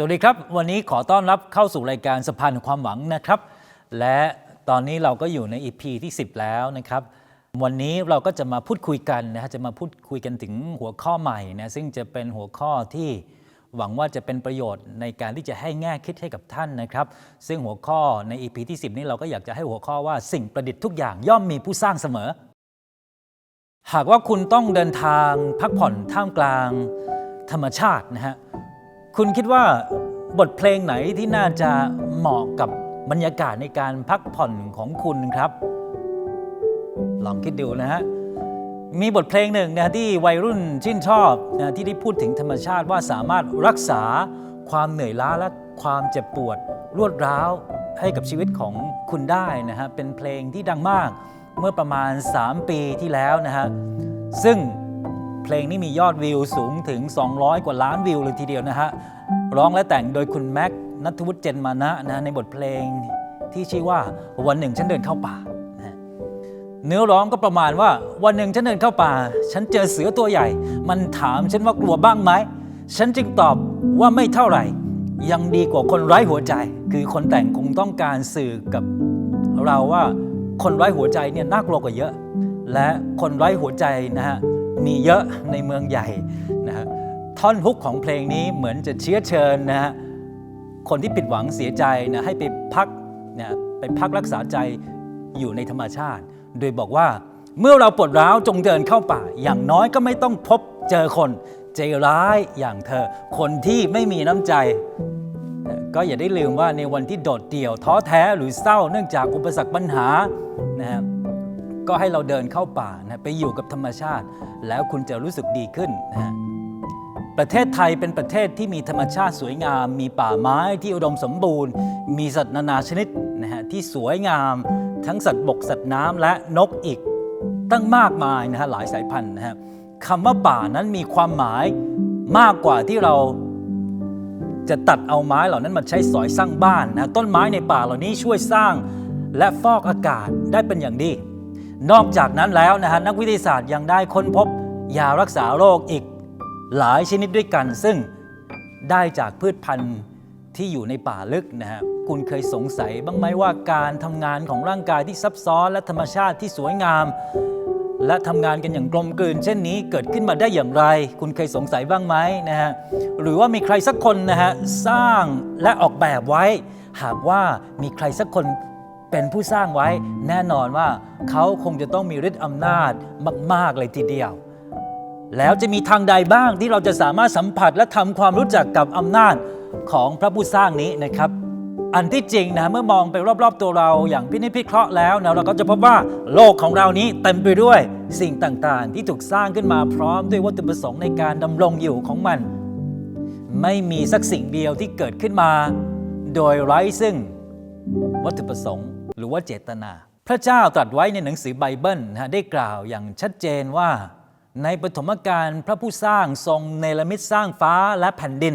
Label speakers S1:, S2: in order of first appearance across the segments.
S1: สวัสดีครับ วันนี้ขอต้อนรับเข้าสู่รายการสะพานความหวังนะครับ และตอนนี้เราก็อยู่ใน EP ที่ 10 แล้วนะครับ วันนี้เราก็จะมาพูดคุยกันนะฮะจะมาพูดคุยกันถึงหัวข้อใหม่นะซึ่งจะเป็นหัวข้อที่หวังว่าจะเป็นประโยชน์ในการที่จะให้แง่คิดให้กับท่านนะครับ ซึ่งหัวข้อใน EP ที่ 10 นี้เราก็อยากจะให้หัวข้อว่าสิ่งประดิษฐ์ทุกอย่างย่อมมีผู้สร้างเสมอ หากว่าคุณต้องเดินทางพักผ่อนท่ามกลางธรรมชาตินะฮะ คุณคิดว่าบทเพลงไหนที่น่าจะเหมาะกับบรรยากาศในการพักผ่อนของคุณครับ ลองคิดดูนะฮะ มีบทเพลงหนึ่งนะที่วัยรุ่นชื่นชอบนะที่ได้พูดถึงธรรมชาติว่าสามารถรักษาความเหนื่อยล้าและความเจ็บปวด รวดร้าวให้กับชีวิตของคุณได้นะฮะ เป็นเพลงที่ดังมากเมื่อประมาณ 3 ปีที่แล้วนะฮะ ซึ่ง เพลงนี้มียอดวิวสูงถึง 200 กว่าล้านวิวเลยทีเดียวนะฮะ ร้องและแต่งโดยคุณแม็กนัทวุฒิเจนมานะนะในบทเพลงที่ชื่อว่าวันหนึ่งฉันเดินเข้าป่านะเนื้อร้องก็ประมาณว่าวันหนึ่งฉันเดินเข้าป่า ฉันเจอเสือตัวใหญ่ มันถามฉันว่ากลัวบ้างไหม ฉันจึงตอบว่าไม่เท่าไหร่ ยังดีกว่าคนไร้หัวใจ คือคนแต่งคงต้องการสื่อกับเราว่าคนไร้หัวใจเนี่ยน่ากลัวกว่าเยอะ และคนไร้หัวใจนะฮะ มีเยอะในเมืองใหญ่นะฮะท่อนฮุกของเพลงนี้เหมือนจะเชื้อเชิญนะฮะคนที่ผิดหวังเสียใจนะให้ไปพักนี่ยไปพักรักษาใจอยู่ในธรรมชาติ โดยบอกว่าเมื่อเราปวดร้าวจงเดินเข้าป่า อย่างน้อยก็ไม่ต้องพบเจอคนใจร้ายอย่างเธอ คนที่ไม่มีน้ำใจ ก็อย่าได้ลืมว่าในวันที่โดดเดี่ยวท้อแท้หรือเศร้าเนื่องจากอุปสรรคปัญหานะครับ ก็ให้เราเดินเข้าป่านะไปอยู่กับธรรมชาติ แล้วคุณจะรู้สึกดีขึ้นนะประเทศไทยเป็นประเทศที่มีธรรมชาติสวยงาม มีป่าไม้ที่อุดมสมบูรณ์ มีสัตว์นานาชนิดนะฮะที่สวยงาม ทั้งสัตว์บกสัตว์น้ำและนกอีกตั้งมากมายนะฮะหลายสายพันธุ์นะฮะคำว่าป่านั้นมีความหมายมากกว่าที่เราจะตัดเอาไม้เหล่านั้นมาใช้สอยสร้างบ้านนะต้นไม้ในป่าเหล่านี้ช่วยสร้างและฟอกอากาศได้เป็นอย่างดี นอกจากนั้นแล้วนะฮะนักวิทยาศาสตร์ยังได้ค้นพบยารักษาโรคอีกหลายชนิดด้วยกัน ซึ่งได้จากพืชพันธุ์ที่อยู่ในป่าลึกนะฮะคุณเคยสงสัยบ้างไหมว่าการทำงานของร่างกายที่ซับซ้อนและธรรมชาติที่สวยงาม และทำงานกันอย่างกลมกลืน เช่นนี้เกิดขึ้นมาได้อย่างไร คุณเคยสงสัยบ้างไหมนะฮะหรือว่ามีใครสักคนนะฮะสร้างและออกแบบไว้ หากว่ามีใครสักคน เป็นผู้สร้างไว้แน่นอนว่าเขาคงจะต้องมีฤทธิ์อำนาจมาก ๆ เลยทีเดียว แล้วจะมีทางใดบ้างที่เราจะสามารถสัมผัสและทำความรู้จักกับอำนาจของพระผู้สร้างนี้นะครับ อันที่จริงนะเมื่อมองไปรอบ ๆ ตัวเราอย่างพินิจพิเคราะห์แล้วนะเราก็จะพบว่าโลกของเรานี้เต็มไปด้วยสิ่งต่างๆ ที่ถูกสร้างขึ้นมาพร้อมด้วยวัตถุประสงค์ในการดำรงอยู่ของมัน ไม่มีสักสิ่งเดียวที่เกิดขึ้นมา โดยไร้ซึ่งวัตถุประสงค์ หรือว่าเจตนา พระเจ้าตรัสไว้ในหนังสือไบเบิลนะฮะได้กล่าวอย่างชัดเจนว่า ในปฐมกาลพระผู้สร้างทรงเนรมิตสร้างฟ้าและแผ่นดิน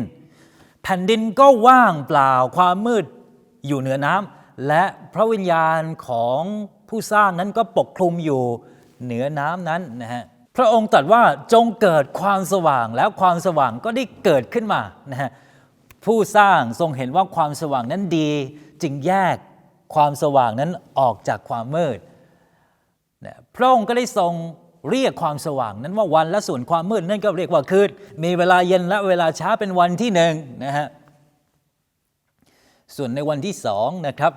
S1: แผ่นดินก็ว่างเปล่าความมืดอยู่เหนือน้ำและพระวิญญาณของผู้สร้างนั้นก็ปกคลุมอยู่เหนือน้ำนั้นนะฮะพระองค์ตรัสว่าจงเกิดความสว่างแล้วความสว่างก็ได้เกิดขึ้นมานะฮะผู้สร้างทรงเห็นว่าความสว่างนั้นดีจึงแยก ความสว่างนั้นออกจากความมืดพระองค์ก็ได้ทรงเรียกความสว่างนั้นว่าวันและส่วนความมืดนั่นก็เรียกว่าคืนมีเวลาเย็นและเวลาเช้าเป็นวันที่หนึ่งนะฮะส่วนในวันที่สองนะครับ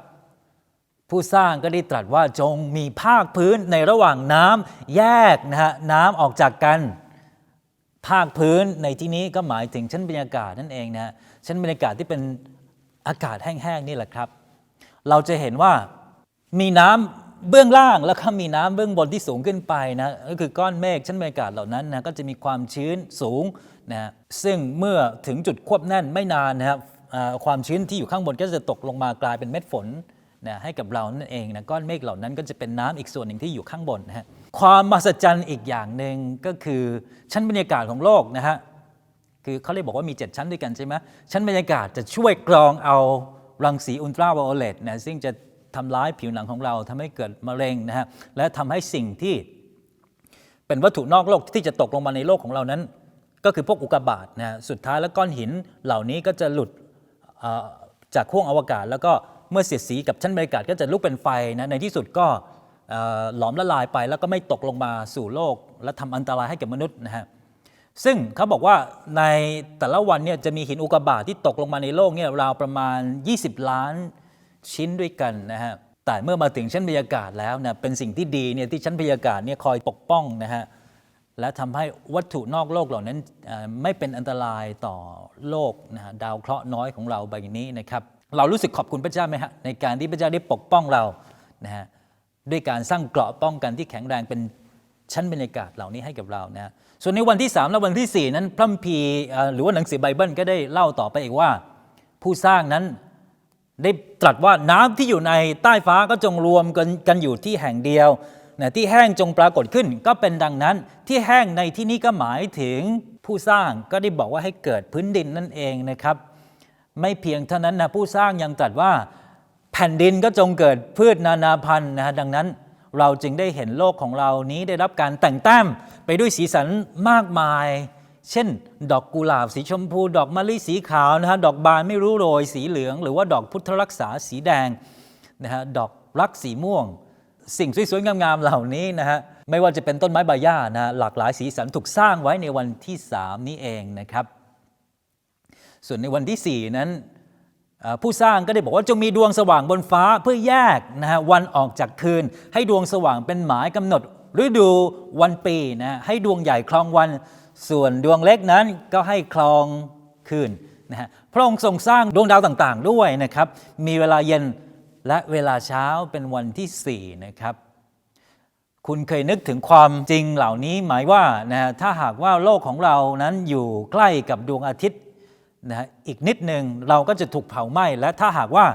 S1: ผู้สร้างก็ได้ตรัสว่าจงมีภาคพื้นในระหว่างน้ำแยกนะฮะน้ำออกจากกัน ภาคพื้นในที่นี้ก็หมายถึงชั้นบรรยากาศนั่นเองนะฮะชั้นบรรยากาศที่เป็นอากาศแห้งๆนี่แหละครับ เราจะเห็นว่ามีน้ำเบื้องล่างแล้วก็มีน้ำเบื้องบนที่สูงขึ้นไปนะก็คือก้อนเมฆชั้นบรรยากาศเหล่านั้นนะก็จะมีความชื้นสูงนะซึ่งเมื่อถึงจุดควบแน่นไม่นานนะครับความชื้นที่อยู่ข้างบนก็จะตกลงมากลายเป็นเม็ดฝนนะให้กับเรานั่นเองนะก้อนเมฆเหล่านั้นก็จะเป็นน้ำอีกส่วนหนึ่งที่อยู่ข้างบนนะฮะความมหัศจรรย์อีกอย่างหนึ่งก็คือชั้นบรรยากาศของโลกนะฮะคือเขาเลยบอกว่ามี 7 ชั้นด้วยกันใช่ไหมชั้นบรรยากาศจะช่วยกรองเอา รังสีอุลตราไวโอเลตนะซึ่งจะทำร้ายผิวหนังของเราทำให้เกิดมะเร็งนะฮะและทำให้สิ่งที่เป็นวัตถุนอกโลกที่จะตกลงมาในโลกของเรานั้น ก็คือพวกอุกกาบาตนะฮะสุดท้ายแล้วก้อนหินเหล่านี้ก็จะหลุดจากห้วงอวกาศ แล้วก็เมื่อเสียดสีกับชั้นบรรยากาศก็จะลุกเป็นไฟนะในที่สุดก็หลอมละลายไปแล้วก็ไม่ตกลงมาสู่โลก และทำอันตรายให้กับมนุษย์นะฮะ ซึ่งเขาบอกว่าในแต่ละวันเนี่ยจะมีหินอุกกาบาตที่ตกลงมาในโลกเนี่ยราวประมาณ 20 ล้านชิ้นด้วยกันนะฮะแต่เมื่อมาถึงชั้นบรรยากาศแล้วเนี่ยเป็นสิ่งที่ดีเนี่ยที่ชั้นบรรยากาศเนี่ยคอยปกป้องนะฮะและทำให้วัตถุนอกโลกเหล่านั้นไม่เป็นอันตรายต่อโลกนะฮะดาวเคราะห์น้อยของเราใบนี้นะครับเรารู้สึกขอบคุณพระเจ้าไหมฮะในการที่พระเจ้าได้ปกป้องเรานะฮะด้วยการสร้างเกราะป้องกันที่แข็งแรงเป็นชั้นบรรยากาศเหล่านี้ให้กับเรานะฮะ ส่วนในวันที่ 3 และวันที่ 4 นั้นพระคัมภีร์เอ่อหรือว่าหนังสือไบเบิลก็ได้เล่าต่อไปอีกว่า ผู้สร้างนั้นได้ตรัสว่าน้ำที่อยู่ในใต้ฟ้าก็จงรวมกันกันอยู่ที่แห่งเดียวนะที่แห้งจงปรากฏขึ้นก็เป็นดังนั้นที่แห้งในที่นี้ก็หมายถึงผู้สร้างก็ได้บอกว่าให้เกิดพื้นดินนั่นเองนะครับ ไม่เพียงเท่านั้นนะผู้สร้างยังตรัสว่า แผ่นดินก็จงเกิดพืชนานาพันธุ์นะดังนั้น เราจึงได้เห็นโลกของเรานี้ได้รับการแต่งแต้มไปด้วยสีสันมากมาย เช่น ดอกกุหลาบสีชมพู ดอกมะลิสีขาวนะฮะดอกบานไม่รู้โรยสีเหลือง หรือว่าดอกพุทธรักษาสีแดงนะฮะดอกรักสีม่วง สิ่งสวยๆงามๆเหล่านี้นะฮะไม่ว่าจะเป็นต้นไม้ใบหญ้านะหลากหลายสีสันถูกสร้างไว้ในวันที่ 3 นี้เองนะครับ ส่วนในวันที่ 4 นั้น ผู้สร้างก็ได้บอกว่าจงมีดวงสว่างบนฟ้าเพื่อแยกนะฮะวันออกจากคืน ให้ดวงสว่างเป็นหมายกำหนดฤดูวันปีนะฮะให้ดวงใหญ่คลองวันส่วนดวงเล็กนั้นก็ให้คลองคืนนะฮะพระองค์ทรงสร้างดวงดาวต่างๆ ด้วยนะครับ มีเวลาเย็นและเวลาเช้าเป็นวันที่4นะครับคุณเคยนึกถึงความจริงเหล่านี้หมายว่านะฮะถ้าหากว่าโลกของเรานั้นอยู่ใกล้กับดวงอาทิตย์ นะอีกนิดหนึ่งเราก็จะถูกเผาไหม้และถ้าหากว่า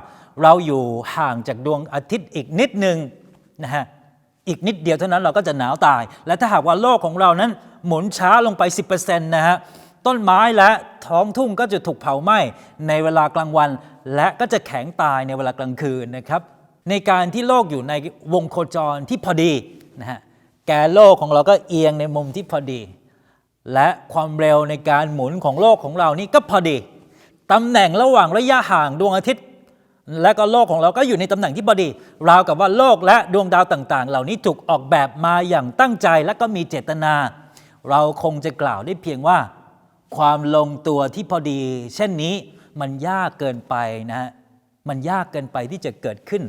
S1: เราอยู่ห่างจากดวงอาทิตย์อีกนิดหนึ่งนะฮะอีกนิดเดียวเท่านั้นเราก็จะหนาวตาย และถ้าหากว่าโลกของเรานั้นหมุนช้าลงไป 10%นะฮะต้นไม้และท้องทุ่งก็จะถูกเผาไหม้ในเวลากลางวัน และก็จะแข็งตายในเวลากลางคืนนะครับในการที่โลกอยู่ในวงโคจรที่พอดีนะฮะแกนโลกของเราก็เอียงในมุมที่พอดี และความเร็วในการหมุนของโลกของเรานี่ก็พอดีตำแหน่งระหว่างระยะห่างดวงอาทิตย์ และก็โลกของเราก็อยู่ในตำแหน่งที่พอดี ราวกับว่าโลกและดวงดาวต่าง ๆ เหล่านี้ถูกออกแบบมาอย่างตั้งใจและก็มีเจตนา เราคงจะกล่าวได้เพียงว่า ความลงตัวที่พอดี เช่นนี้มันยากเกินไปนะฮะมันยากเกินไปที่จะเกิดขึ้น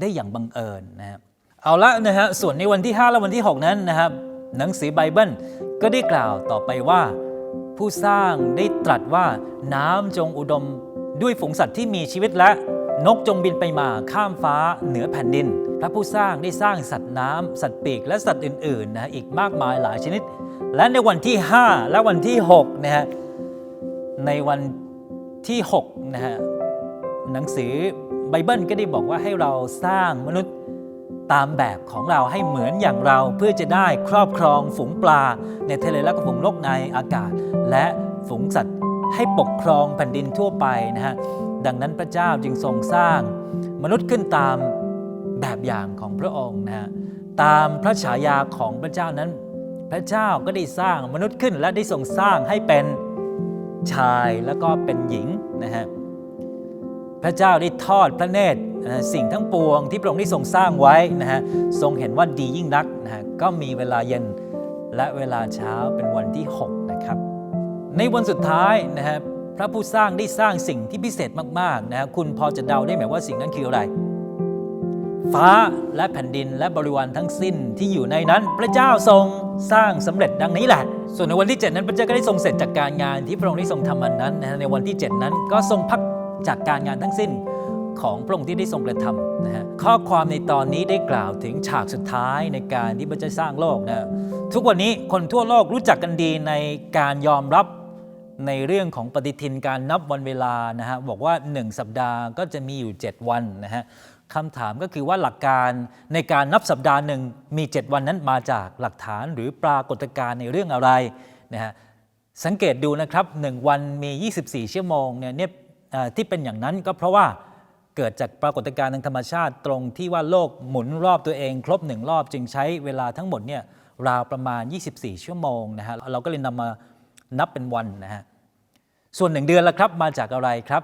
S1: ได้อย่างบังเอิญนะครับเอาละนะฮะส่วนในวันที่ 5 และวันที่ 6 นั้นนะครับ หนังสือไบเบิลก็ได้กล่าวต่อไปว่า ผู้สร้างได้ตรัสว่าน้ำจงอุดมด้วยฝูงสัตว์ที่มีชีวิตและนกจงบินไปมาข้ามฟ้าเหนือแผ่นดิน พระผู้สร้างได้สร้างสัตว์น้ำสัตว์ปีกและสัตว์อื่นๆนะฮะอีกมากมายหลายชนิด และในวันที่ 5 และวันที่6นะฮะในวันที่6นะฮะหนังสือไบเบิลก็ได้บอกว่าให้เราสร้างมนุษย์ ตามแบบของเราให้เหมือนอย่างเราเพื่อจะได้ครอบครองฝูงปลา ในทะเลและก็ฝูงนกในอากาศ และฝูงสัตว์ให้ปกครองแผ่นดินทั่วไปนะฮะดังนั้นพระเจ้าจึงทรงสร้าง มนุษย์ขึ้นตามแบบอย่างของพระองค์นะฮะตามพระฉายาของพระเจ้านั้น พระเจ้าก็ได้สร้างมนุษย์ขึ้นและได้ทรงสร้างให้เป็นชายแล้วก็เป็นหญิงนะฮะ ระเจ้าได้ทอดพระเนตรสิ่งทั้งปวงที่พระองค์ได้ทรงสร้างไว้นะฮะทรงเห็นว่าดียิ่งนักนะฮะก็มีเวลาเย็นและเวลาเช้าเป็นวันที่ 6 นะครับ ในวันสุดท้ายนะฮะพระผู้สร้างได้สร้างสิ่งที่พิเศษมากๆนะฮะคุณพอจะเดาได้ไหมว่าสิ่งนั้นคืออะไร ฟ้าและแผ่นดินและบริวารทั้งสิ้นที่อยู่ในนั้น พระเจ้าทรงสร้างสำเร็จดังนี้แหละ ส่วนในวันที่ 7 นั้นพระเจ้าก็ได้ทรงเสร็จจากการงานที่พระองค์ได้ทรงทำมันนั้นนะฮะในวันที่ 7 นั้นก็ทรงพัก จากการงานทั้งสิ้นของพระองค์ที่ได้ทรงกระทำนะฮะข้อความในตอนนี้ได้กล่าวถึงฉากสุดท้ายในการที่พระเจ้าสร้างโลกนะทุกวันนี้คนทั่วโลกรู้จักกันดีในการยอมรับในเรื่องของปฏิทินการนับวันเวลานะฮะบอกว่า 1 สัปดาห์ก็จะมีอยู่ 7 วันนะฮะคำถามก็คือว่าหลักการในการนับสัปดาห์หนึ่งมี 7 วันนั้นมาจากหลักฐานหรือปรากฏการณ์ในเรื่องอะไรนะฮะสังเกตดูนะครับ 1 วันมี 24 ชั่วโมงเนี่ยเนี่ย ที่เป็นอย่างนั้นก็เพราะว่าเกิดจากปรากฏการณ์ทางธรรมชาติตรงที่ว่าโลกหมุนรอบตัวเอง ครบหนึ่งรอบจึงใช้เวลาทั้งหมดเนี่ยราวประมาณ 24 ชั่วโมงนะฮะเราก็เลยนำมานับเป็นวันนะฮะส่วนหนึ่งเดือนละครับมาจากอะไรครับ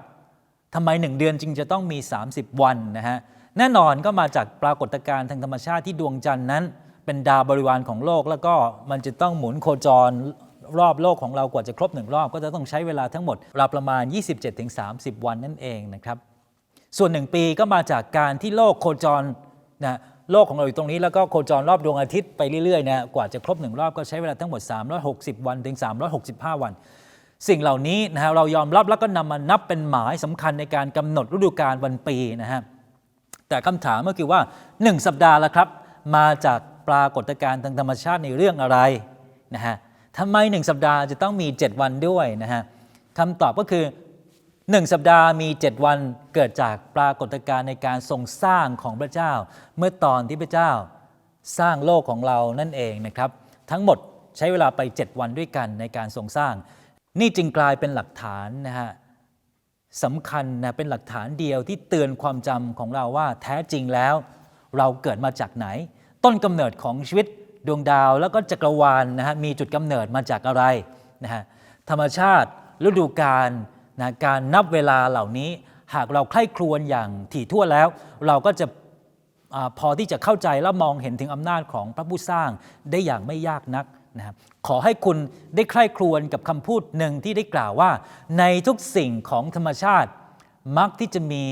S1: ทำไมหนึ่งเดือนจึงจะต้องมี 30 วันนะฮะแน่นอนก็มาจากปรากฏการณ์ทางธรรมชาติที่ดวงจันทร์นั้น เป็นดาวบริวารของโลกแล้วก็มันจะต้องหมุนโคจร รอบโลกของเรากว่าจะครบหนึ่งรอบ ก็จะต้องใช้เวลาทั้งหมดราวประมาณ 27-30 วันนั่นเองนะครับ ส่วนหนึ่งปีก็มาจากการที่โลกโคจรนะโลกของเราอยู่ตรงนี้แล้วก็โคจรรอบดวงอาทิตย์ไปเรื่อยๆนะกว่าจะครบหนึ่งรอบก็ใช้เวลาทั้งหมด 360 วันถึง 365 วัน สิ่งเหล่านี้นะฮะเรายอมรับแล้วก็นำมานับเป็นหมายสำคัญในการกำหนดฤดูกาลวันปีนะฮะแต่คำถามก็คือว่า 1 สัปดาห์ละครับ มาจากปรากฏการณ์ทางธรรมชาติในเรื่องอะไรนะฮะ ทำไม 1 สัปดาห์จะต้องมี 7 วันด้วยนะฮะคำตอบก็คือ 1 สัปดาห์มี 7 วันเกิดจากปรากฏการณ์ในการทรงสร้างของพระเจ้า เมื่อตอนที่พระเจ้าสร้างโลกของเรานั่นเองนะครับ ทั้งหมดใช้เวลาไป 7 วันด้วยกันในการทรงสร้าง นี่จึงกลายเป็นหลักฐานนะฮะสำคัญนะเป็นหลักฐานเดียวที่เตือนความจำของเราว่าแท้จริงแล้ว เราเกิดมาจากไหน ต้นกำเนิดของชีวิต ดวงดาวแล้วก็จักรวาลนะฮะมีจุดกำเนิดมาจากอะไรนะฮะธรรมชาติฤดูกาลนะการนับเวลาเหล่านี้ หากเราใคร่ครวญอย่างถี่ถ้วนแล้ว เราก็จะอพอที่จะเข้าใจและมองเห็นถึงอำนาจของพระผู้สร้างได้อย่างไม่ยากนักนะครับขอให้คุณได้ใคร่ครวญกับคำพูดหนึ่งที่ได้กล่าวว่า ในทุกสิ่งของธรรมชาติ มักที่จะมี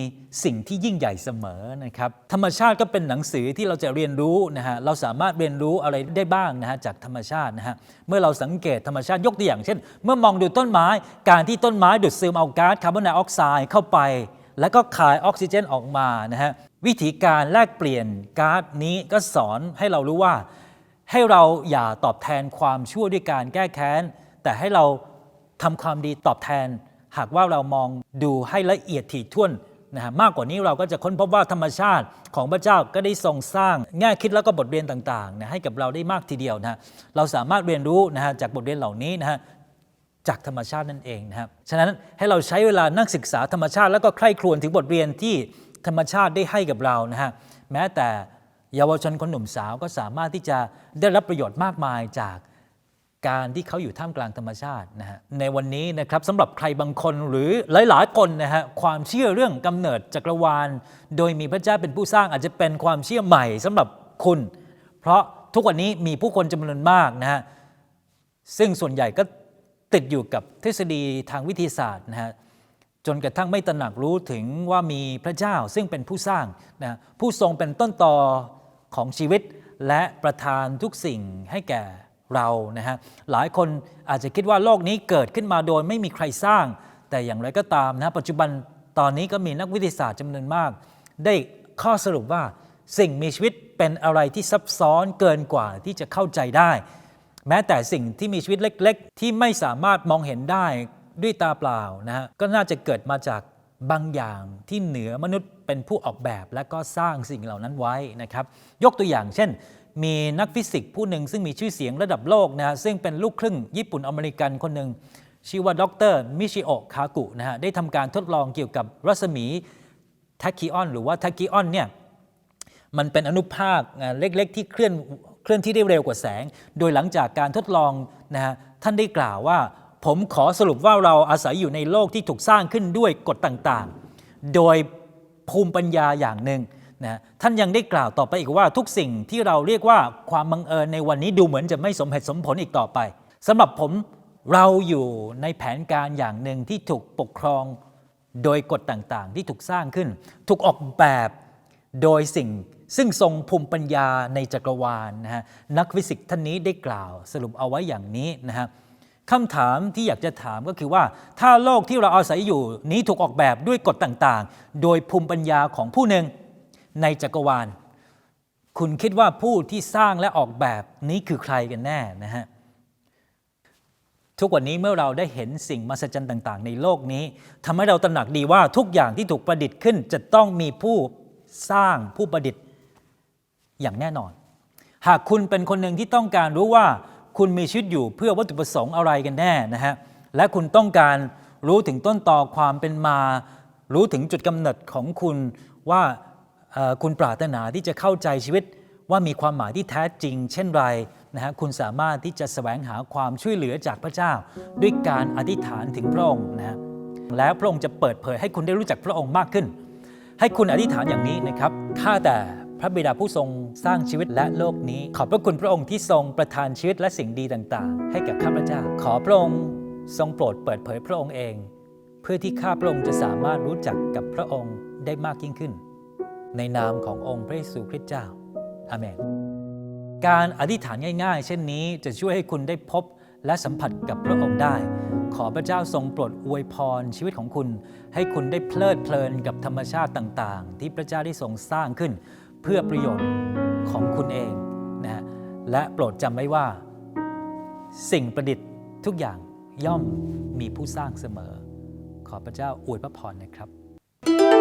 S1: สิ่งที่ยิ่งใหญ่เสมอนะครับธรรมชาติก็เป็นหนังสือที่เราจะเรียนรู้นะฮะเราสามารถเรียนรู้อะไรได้บ้างนะฮะจากธรรมชาตินะฮะเมื่อเราสังเกตธรรมชาติยกตัวอย่าง เช่น เมื่อมองดูต้นไม้ การที่ต้นไม้ดูดซึมเอาก๊าซคาร์บอนไดออกไซด์เข้าไป แล้วก็ขายออกซิเจนออกมานะฮะวิธีการแลกเปลี่ยนก๊าซนี้ก็สอนให้เรารู้ว่า ให้เราอย่าตอบแทนความชั่วด้วยการแก้แค้นแต่ให้เราทำความดีตอบแทน หากว่าเรามองดูให้ละเอียดถี่ถ้วนนะฮะมากกว่านี้เราก็จะค้นพบว่าธรรมชาติของพระเจ้าก็ได้ทรงสร้างแง่คิดแล้วก็บทเรียนต่างๆนะให้กับเราได้มากทีเดียวนะเราสามารถเรียนรู้นะฮะจากบทเรียนเหล่านี้นะฮะจากธรรมชาตินั่นเองนะครับฉะนั้นให้เราใช้เวลานั่งศึกษาธรรมชาติแล้วก็ใคร่ครวญถึงบทเรียนที่ธรรมชาติได้ให้กับเรานะฮะแม้แต่เยาวชนคนหนุ่มสาวก็สามารถที่จะได้รับประโยชน์มากมายจาก การที่เขาอยู่ท่ามกลางธรรมชาตินะฮะในวันนี้นะครับสำหรับใครบางคนหรือหลายๆคนนะฮะความเชื่อเรื่องกำเนิดจักรวาล โดยมีพระเจ้าเป็นผู้สร้างอาจจะเป็นความเชื่อใหม่สำหรับคุณ เพราะทุกวันนี้มีผู้คนจำนวนมากนะฮะซึ่งส่วนใหญ่ก็ติดอยู่กับทฤษฎีทางวิทยาศาสตร์นะฮะจนกระทั่งไม่ตระหนักรู้ถึงว่ามีพระเจ้าซึ่งเป็นผู้สร้างนะผู้ทรงเป็นต้นตอของชีวิต และประทานทุกสิ่งให้แก่ เรานะฮะหลายคนอาจจะคิดว่าโลกนี้เกิดขึ้นมาโดยไม่มีใครสร้าง แต่อย่างไรก็ตามนะปัจจุบันตอนนี้ก็มีนักวิทยาศาสตร์จำนวนมาก ได้ข้อสรุปว่าสิ่งมีชีวิตเป็นอะไรที่ซับซ้อนเกินกว่าที่จะเข้าใจได้ แม้แต่สิ่งที่มีชีวิตเล็ก ๆ ที่ไม่สามารถมองเห็นได้ด้วยตาเปล่านะฮะก็น่าจะเกิดมาจากบางอย่างที่เหนือมนุษย์เป็นผู้ออกแบบและก็สร้างสิ่งเหล่านั้นไว้นะครับ ยกตัวอย่างเช่น มีนักฟิสิกส์ผู้หนึ่งซึ่งมีชื่อเสียงระดับโลกนะฮะซึ่งเป็นลูกครึ่งญี่ปุ่นอเมริกันคนหนึ่งชื่อว่าดรมิชิโอะคากุนะฮะได้ทำการทดลองเกี่ยวกับรัศมีแทคคิออนหรือว่าแทคคิออนเนี่ยมันเป็นอนุภาคเล็กๆ ที่เคลื่อนเคลื่อนที่ได้เร็วกว่าแสง โดยหลังจากการทดลองนะฮะท่านได้กล่าวว่า ผมขอสรุปว่าเราอาศัยอยู่ในโลกที่ถูกสร้างขึ้นด้วยกฎต่างๆ โดยภูมิปัญญาอย่างหนึ่ง นะท่านยังได้กล่าวต่อไปอีกว่าทุกสิ่งที่เราเรียกว่าความบังเอิญในวันนี้ดูเหมือนจะไม่สมเหตุสมผลอีกต่อไปสำหรับผมเราอยู่ในแผนการอย่างหนึ่งที่ถูกปกครองโดยกฎต่างๆ ที่ถูกสร้างขึ้น ถูกออกแบบโดยสิ่งซึ่งทรงภูมิปัญญาในจักรวาลนะฮะนักฟิสิกส์ท่านนี้ได้กล่าวสรุปเอาไว้อย่างนี้นะฮะคำถามที่อยากจะถามก็คือว่า ถ้าโลกที่เราอาศัยอยู่นี้ถูกออกแบบด้วยกฎต่างๆ โดยภูมิปัญญาของผู้หนึ่ง ในจักรวาล คุณคิดว่าผู้ที่สร้างและออกแบบนี้คือใครกันแน่นะฮะทุกวันนี้เมื่อเราได้เห็นสิ่งมหัศจรรย์ต่าง ๆ ในโลกนี้ทำให้เราตระหนักดีว่าทุกอย่างที่ถูกประดิษฐ์ขึ้น จะต้องมีผู้สร้างผู้ประดิษฐ์อย่างแน่นอน หากคุณเป็นคนหนึ่งที่ต้องการรู้ว่าคุณมีชีวิตอยู่เพื่อวัตถุประสงค์อะไรกันแน่นะฮะและคุณต้องการรู้ถึงต้นตอความเป็นมา รู้ถึงจุดกำเนิดของคุณว่า คุณปรารถนาที่จะเข้าใจชีวิตว่ามีความหมายที่แท้จริง เช่นไรนะฮะคุณสามารถที่จะแสวงหาความช่วยเหลือจากพระเจ้า ด้วยการอธิษฐานถึงพระองค์นะฮะแล้วพระองค์จะเปิดเผยให้คุณได้รู้จักพระองค์มากขึ้น ให้คุณอธิษฐานอย่างนี้นะครับข้าแต่พระบิดาผู้ทรงสร้างชีวิตและโลกนี้ ขอบพระคุณพระองค์ที่ทรงประทานชีวิตและสิ่งดีต่าง ๆ ให้กับข้าพเจ้า ขอพระองค์ทรงโปรดเปิดเผยพระองค์เอง เพื่อที่ข้าพระองค์จะสามารถรู้จักกับพระองค์ได้มากยิ่งขึ้น ในนามขององค์พระเยซูคริสต์เจ้าอาเมน การอธิษฐานง่าย ๆ เช่นนี้จะช่วยให้คุณได้พบและสัมผัสกับพระองค์ได้ ขอพระเจ้าทรงโปรดอวยพรชีวิตของคุณ ให้คุณได้เพลิดเพลินกับธรรมชาติต่างๆ ที่พระเจ้าได้ทรงสร้างขึ้น เพื่อประโยชน์ของคุณเองนะฮะและโปรดจำไว้ว่า สิ่งประดิษฐ์ทุกอย่างย่อมมีผู้สร้างเสมอ ขอพระเจ้าอวยพระพรนะครับ